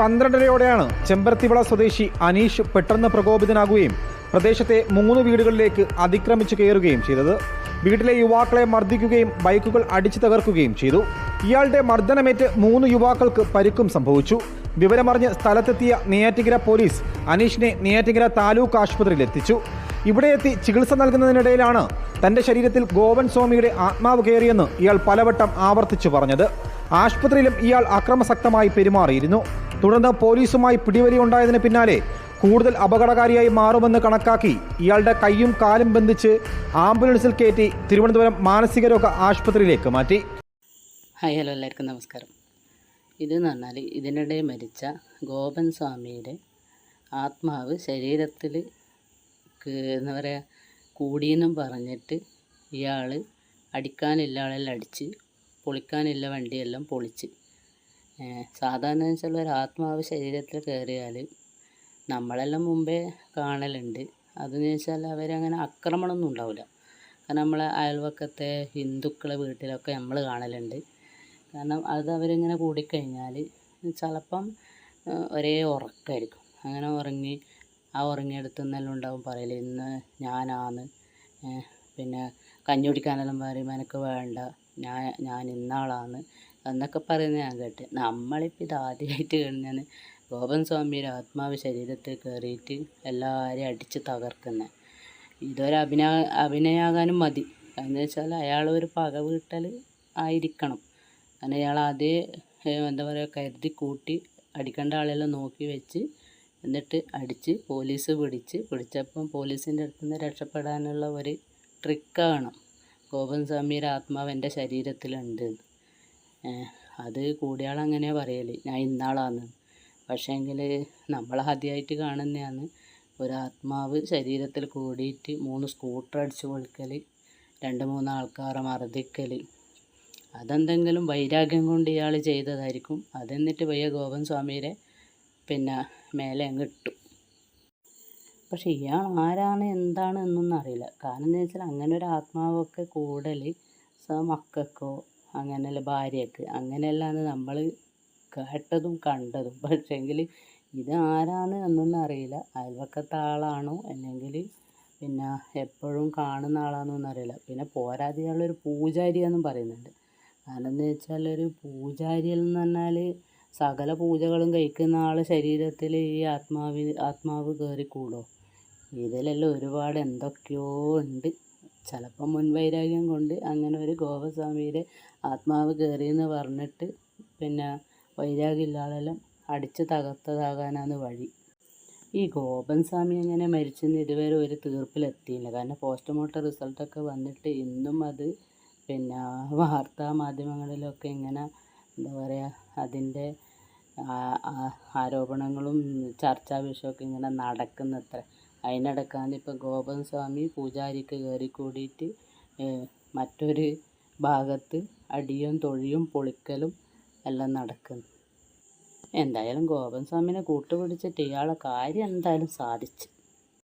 പന്ത്രണ്ടരയോടെയാണ് ചെമ്പരത്തിവിള സ്വദേശി അനീഷ് പെട്ടെന്ന് പ്രകോപിതനാകുകയും പ്രദേശത്തെ മൂന്ന് വീടുകളിലേക്ക് അതിക്രമിച്ചു കയറുകയും ചെയ്തത്. വീട്ടിലെ യുവാക്കളെ മർദ്ദിക്കുകയും ബൈക്കുകൾ അടിച്ചു തകർക്കുകയും ചെയ്തു. ഇയാളുടെ മർദ്ദനമേറ്റ് മൂന്ന് യുവാക്കൾക്ക് പരിക്കും സംഭവിച്ചു. വിവരമറിഞ്ഞ് സ്ഥലത്തെത്തിയ നെയ്യാറ്റിങ്കര പോലീസ് അനീഷിനെ നെയ്യാറ്റിങ്കര താലൂക്ക് ആശുപത്രിയിൽ എത്തിച്ചു. ഇവിടെ എത്തി ചികിത്സ നൽകുന്നതിനിടയിലാണ് തന്റെ ശരീരത്തിൽ ഗോവൻ സ്വാമിയുടെ ആത്മാവ് കയറിയെന്ന് ഇയാൾ പലവട്ടം ആവർത്തിച്ചു പറഞ്ഞത്. ആശുപത്രിയിലും ഇയാൾ അക്രമസക്തമായി പെരുമാറിയിരുന്നു. തുടർന്ന് പോലീസുമായി പിടിവലി ഉണ്ടായതിന് പിന്നാലെ കൂടുതൽ അപകടകാരിയായി മാറുമെന്ന് കണക്കാക്കി ഇയാളുടെ കൈയും കാലും ബന്ധിച്ച് ആംബുലൻസിൽ കയറ്റി തിരുവനന്തപുരം മാനസിക രോഗ ആശുപത്രിയിലേക്ക് മാറ്റി. ഹായ് ഹലോ എല്ലാവർക്കും നമസ്കാരം. ഇതെന്ന് പറഞ്ഞാൽ ഇതിനിടെ മരിച്ച ഗോപൻ സ്വാമിയുടെ ആത്മാവ് ശരീരത്തിൽ എന്താ പറയുക കൂടിയെന്നും പറഞ്ഞിട്ട് ഇയാൾ അടിക്കാനില്ല ആളെല്ലാം അടിച്ച് പൊളിക്കാനില്ല വണ്ടിയെല്ലാം പൊളിച്ച്. സാധാരണ വെച്ചാൽ ഒരു ആത്മാവ് ശരീരത്തിൽ കയറിയാൽ നമ്മളെല്ലാം മുമ്പേ കാണലുണ്ട്. അതെന്ന് വെച്ചാൽ അവരങ്ങനെ ആക്രമണമൊന്നും ഉണ്ടാവില്ല. കാരണം നമ്മളെ അയൽവക്കത്തെ ഹിന്ദുക്കളെ വീട്ടിലൊക്കെ നമ്മൾ കാണലുണ്ട്. കാരണം അത് അവരിങ്ങനെ കൂടിക്കഴിഞ്ഞാൽ ചിലപ്പം ഒരേ ഉറക്കമായിരിക്കും അങ്ങനെ ഉറങ്ങി ആ ഉറങ്ങിയെടുത്ത് നിന്നെല്ലാം ഉണ്ടാവും പറയൽ ഇന്ന് ഞാനാന്ന് പിന്നെ കഞ്ഞി കുടിക്കാനെല്ലാം പറയും എനിക്ക് വേണ്ട ഞാൻ ഞാൻ ഇന്നാളാന്ന് എന്നൊക്കെ പറയുന്നത് ഞാൻ കേട്ട്. നമ്മളിപ്പോൾ ഇത് ആദ്യമായിട്ട് കാണുന്നതാണ് ഗോപൻ സ്വാമിയുടെ ആത്മാവ് ശരീരത്തിൽ കയറിയിട്ട് എല്ലാവരെയും അടിച്ച് തകർക്കുന്നത് ഇതൊരു അഭിനയ അഭിനയാകാനും മതി. എന്ന് വെച്ചാൽ അയാൾ ഒരു പക വീട്ടൽ ആയിരിക്കണം. കാരണം അയാൾ ആദ്യം എന്താ പറയുക കരുതി കൂട്ടി അടിക്കേണ്ട ആളെല്ലാം നോക്കി വെച്ച് എന്നിട്ട് അടിച്ച് പോലീസ് പിടിച്ച് പിടിച്ചപ്പം പോലീസിന്റെ അടുത്ത് നിന്ന് രക്ഷപ്പെടാനുള്ള ഒരു ട്രിക്കാണ് ഗോപൻ സ്വാമിയുടെ ആത്മാവ് എന്റെ ശരീരത്തിലുണ്ട് അത് കൂടിയാൾ അങ്ങനെ പറയൽ ഞാൻ ഇന്നാളാന്ന്. പക്ഷേങ്കിൽ നമ്മൾ ആദ്യമായിട്ട് കാണുന്നതാണ് ഒരാത്മാവ് ശരീരത്തിൽ കൂടിയിട്ട് മൂന്ന് സ്കൂട്ടർ അടിച്ച് പൊളിക്കൽ രണ്ട് മൂന്ന് ആൾക്കാരെ മർദ്ദിക്കൽ അതെന്തെങ്കിലും വൈരാഗ്യം കൊണ്ട് ഇയാൾ ചെയ്തതായിരിക്കും. അതെന്നിട്ട് വയ്യ ഗോപൻ സ്വാമിയുടെ പിന്നെ മേലെ അങ്ങ് ഇട്ടു. പക്ഷെ ഇയാൾ ആരാണ് എന്താണ് എന്നൊന്നും അറിയില്ല. കാരണം എന്താണെന്ന് വെച്ചാൽ അങ്ങനെ ഒരു ആത്മാവൊക്കെ കൂടൽ മക്കൾക്കോ അങ്ങനെയല്ല ഭാര്യക്ക്. അങ്ങനെയല്ലാന്ന് നമ്മൾ കേട്ടതും കണ്ടതും. പക്ഷേങ്കിൽ ഇത് ആരാണ് എന്നൊന്നും അറിയില്ല. അയൽവക്കത്തെ ആളാണോ അല്ലെങ്കിൽ പിന്നെ എപ്പോഴും കാണുന്ന ആളാണെന്നൊന്നും അറിയില്ല. പിന്നെ പോരാതെ പൂജാരി എന്നും പറയുന്നുണ്ട്. കാരണം എന്ന് വെച്ചാൽ ഒരു പൂജാരി എന്ന് പറഞ്ഞാൽ സകല പൂജകളും കഴിക്കുന്ന ആൾ ശരീരത്തിൽ ഈ ആത്മാവിന് ആത്മാവ് കയറിക്കൂടോ ഇതിലെല്ലാം ഒരുപാട് എന്തൊക്കെയോ ഉണ്ട്. ചിലപ്പോൾ മുൻവൈരാഗ്യം കൊണ്ട് അങ്ങനെ ഒരു ഗോപസ്വാമിയുടെ ആത്മാവ് കയറിയെന്ന് പറഞ്ഞിട്ട് പിന്നെ വൈരാഗ്യമുള്ള ആളെല്ലാം അടിച്ച് തകർത്തതാകാനാണ് വഴി. ഈ ഗോപൻ സ്വാമി എങ്ങനെ മരിച്ചെന്ന് ഇതുവരെ ഒരു തീർപ്പിലെത്തിയില്ല. കാരണം പോസ്റ്റ്മോർട്ടം റിസൾട്ടൊക്കെ വന്നിട്ട് ഇന്നും അത് പിന്നെ വാർത്താ മാധ്യമങ്ങളിലൊക്കെ ഇങ്ങനെ എന്താ പറയുക അതിന്റെ ആരോപണങ്ങളും ചർച്ചാ വിഷയമൊക്കെ ഇങ്ങനെ നടക്കുന്നത്ര. അതിനിടക്കാണ് ഇപ്പോൾ ഗോപൻ സ്വാമി പൂജാരിക്ക് കയറി കൂടിയിട്ട് മറ്റൊരു ഭാഗത്ത് അടിയും തൊഴിയും പൊളിക്കലും എല്ലാം നടക്കുന്നു. എന്തായാലും ഗോപൻ സ്വാമിനെ കൂട്ടുപിടിച്ചിട്ട് ഇയാളെ കാര്യം എന്തായാലും സാധിച്ചു.